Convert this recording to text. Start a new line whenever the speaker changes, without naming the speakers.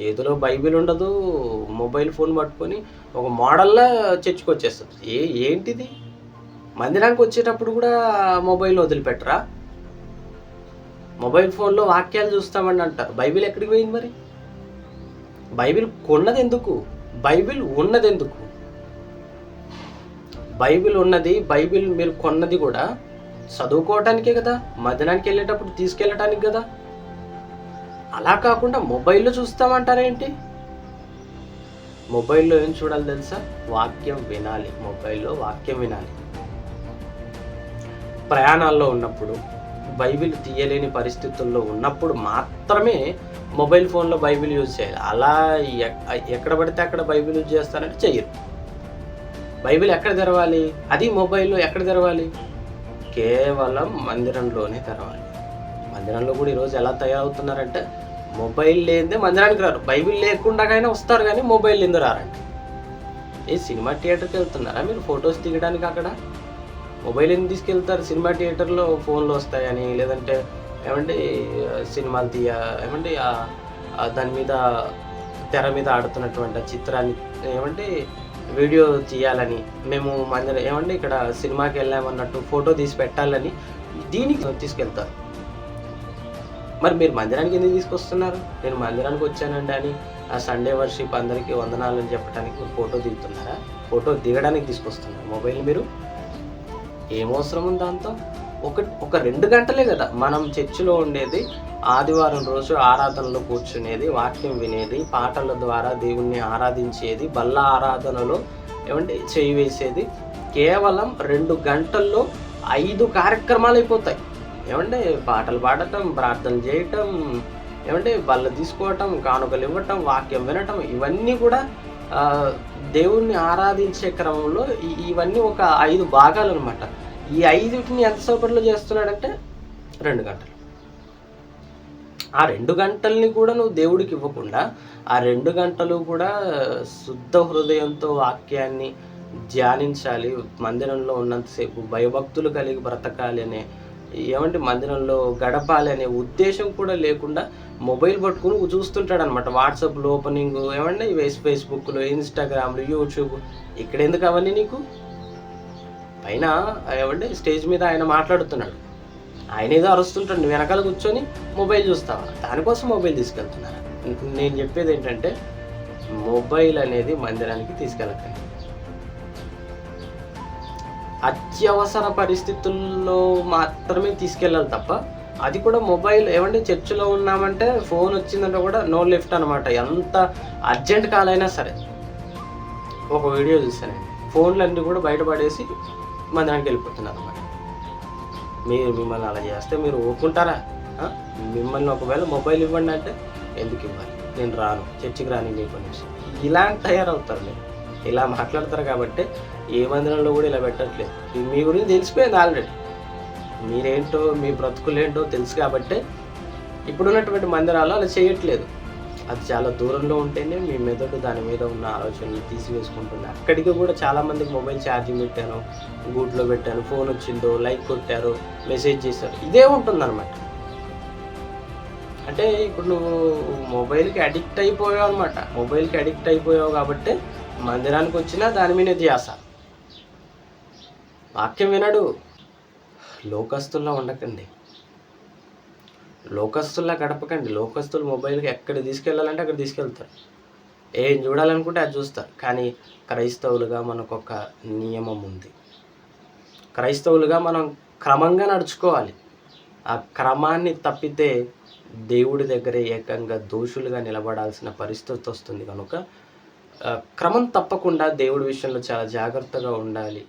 చేతిలో బైబిల్ ఉండదు mobile phone పట్టుకొని ఒక మోడల్లా చర్చికి ఏ ఏంటిది? మందిరానికి వచ్చేటప్పుడు కూడా మొబైల్ వదిలిపెట్టరా? మొబైల్ ఫోన్లో వాక్యాలు చూస్తామని అంటారు బైబిల్ ఎక్కడికి పోయింది మరి? బైబిల్ కొన్నది ఎందుకు బైబిల్ ఉన్నది ఎందుకు బైబిల్ ఉన్నది బైబిల్ మీరు కొన్నది కూడా చదువుకోవటానికే కదా మదనానికి వెళ్ళేటప్పుడు తీసుకెళ్ళటానికి కదా? అలా కాకుండా మొబైల్లో చూస్తామంటారేంటి? మొబైల్లో ఏం చూడాలి తెలుసా? వాక్యం వినాలి. మొబైల్లో వాక్యం వినాలి. ప్రయాణాల్లో ఉన్నప్పుడు బైబిల్ తీయలేని పరిస్థితుల్లో ఉన్నప్పుడు మాత్రమే మొబైల్ ఫోన్లో బైబిల్ యూజ్ చేయాలి. అలా ఎక్కడ పడితే అక్కడ బైబిల్ యూజ్ చేస్తారంటే చెయ్యరు. బైబిల్ ఎక్కడ తెరవాలి? అది మొబైల్లో ఎక్కడ తెరవాలి? కేవలం మందిరంలోనే తెరవాలి. మందిరంలో కూడా ఈరోజు ఎలా తయారవుతున్నారంటే మొబైల్ లేదే మందిరానికి రారు. బైబిల్ లేకుండాకైనా వస్తారు కానీ మొబైల్ ఎందుకు రారండి. ఏ సినిమా థియేటర్కి వెళ్తున్నారా మీరు? ఫొటోస్ దిగడానికి అక్కడ? మొబైల్ ఎందుకు తీసుకెళ్తారు? సినిమా థియేటర్లో ఫోన్లు వస్తాయని లేదంటే ఏమంటే సినిమాలు తీయ ఏమంటే దాని మీద తెర మీద ఆడుతున్నటువంటి ఆ చిత్రాన్ని ఏమంటే వీడియో తీయాలని మేము మందిరం ఏమంటే ఇక్కడ సినిమాకి వెళ్ళామన్నట్టు ఫోటో తీసి పెట్టాలని దీనికి తీసుకెళ్తారు. మరి మీరు మందిరానికి ఎందుకు తీసుకొస్తున్నారు? నేను మందిరానికి వచ్చానండి అని ఆ సండే వర్షిప్ అందరికీ వందనాలు అని చెప్పడానికి మీరు ఫోటో దిగుతున్నారా? ఫోటో దిగడానికి తీసుకొస్తున్నారు మొబైల్ మీరు? ఏం అవసరం ఉంది దాంతో? ఒక ఒక రెండు గంటలే కదా. మనం చర్చిలో ఉండేది ఆదివారం రోజు ఆరాధనలో కూర్చునేది వాక్యం వినేది పాటల ద్వారా దేవుణ్ణి ఆరాధించేది బల్ల ఆరాధనలో ఏమంటే చేయి వేసేది కేవలం రెండు గంటల్లో ఐదు కార్యక్రమాలు అయిపోతాయి. ఏమంటే పాటలు పాడటం ప్రార్థన చేయటం ఏమంటే బల్ల తీసుకోవటం కానుకలు ఇవ్వటం వాక్యం వినటం ఇవన్నీ కూడా దేవుణ్ణి ఆరాధించే క్రమంలో ఇవన్నీ ఒక ఐదు భాగాలు అనమాట ఈ ఐదుటిని ఎంతసేపట్లో చేస్తున్నాడంటే రెండు గంటలు. ఆ రెండు గంటల్ని కూడా నువ్వు దేవుడికి ఇవ్వకుండా ఆ రెండు గంటలు కూడా శుద్ధ హృదయంతో వాక్యాన్ని ధ్యానించాలి మందిరంలో ఉన్నంతసేపు భయభక్తులు కలిగి బ్రతకాలి అనే ఏమంటే మందిరంలో గడపాలి అనే ఉద్దేశం కూడా లేకుండా మొబైల్ పట్టుకుని చూస్తుంటాడు అనమాట వాట్సాప్లో ఓపెనింగ్ ఏమంటే ఫేస్ ఫేస్బుక్లో ఇన్స్టాగ్రామ్లు యూట్యూబ్ ఇక్కడ ఎందుకు అవన్నీ నీకు? పైన ఏమంటే స్టేజ్ మీద ఆయన మాట్లాడుతున్నాడు. ఆయన ఏదో అరుస్తుంటాడు నువ్వు వెనకాల కూర్చొని మొబైల్ చూస్తావా? దానికోసం మొబైల్ తీసుకెళ్తున్నారా? నేను చెప్పేది ఏంటంటే మొబైల్ అనేది మందిరానికి తీసుకెళ్ళకండి అత్యవసర పరిస్థితుల్లో మాత్రమే తీసుకెళ్ళాలి తప్ప అది కూడా మొబైల్ ఏమంటే చర్చిలో ఉన్నామంటే ఫోన్ వచ్చిందంటే కూడా నో లిఫ్ట్ అనమాట ఎంత అర్జెంట్ కాలైనా సరే. ఒక వీడియో చూసానండి ఫోన్లు అన్నీ కూడా బయటపడేసి మందిరానికి వెళ్ళిపోతున్నారు అనమాట మీరు మిమ్మల్ని అలా చేస్తే మీరు ఒప్పుకుంటారా మిమ్మల్ని ఒకవేళ మొబైల్ ఇవ్వండి అంటే ఎందుకు ఇవ్వాలి? నేను రాను. చర్చికి రాని మీకు అనేసి ఇలాంటి తయారవుతారు మీరు. ఇలా మాట్లాడతారు కాబట్టి ఏ మందిరంలో కూడా ఇలా పెట్టట్లేదు. మీ గురించి తెలిసిపోయింది ఆల్రెడీ మీరేంటో మీ బ్రతుకులేంటో తెలుసు కాబట్టి ఇప్పుడున్నటువంటి మందిరాలు అలా చేయట్లేదు. అది చాలా దూరంలో ఉంటేనే మీ మెదడు దాని మీద ఉన్న ఆలోచనలు తీసివేసుకుంటుంది. అక్కడికి కూడా చాలామందికి మొబైల్ ఛార్జింగ్ పెట్టాను గూట్లో పెట్టాను ఫోన్ వచ్చిందో లైక్ కొట్టారు మెసేజ్ చేశారు. ఇదే ఉంటుందన్నమాట. అంటే ఇప్పుడు నువ్వు మొబైల్కి అడిక్ట్ అయిపోయావు అనమాట మొబైల్కి అడిక్ట్ అయిపోయావు కాబట్టి మందిరానికి వచ్చినా దాని మీద ధ్యాస. వాక్యం వినడు. లోకస్తుల్లో ఉండకండి. లోకస్తుల్లా గడపకండి. లోకస్తులు మొబైల్కి ఎక్కడ తీసుకెళ్ళాలంటే అక్కడ తీసుకెళ్తారు. ఏం చూడాలనుకుంటే అది చూస్తారు. కానీ క్రైస్తవులుగా మనకు ఒక నియమం ఉంది. క్రైస్తవులుగా మనం క్రమంగా నడుచుకోవాలి. ఆ క్రమాన్ని తప్పితే దేవుడి దగ్గర ఏకంగా దోషులుగా నిలబడాల్సిన పరిస్థితి వస్తుంది కనుక క్రమం తప్పకుండా దేవుడి విషయంలో చాలా జాగ్రత్తగా ఉండాలి.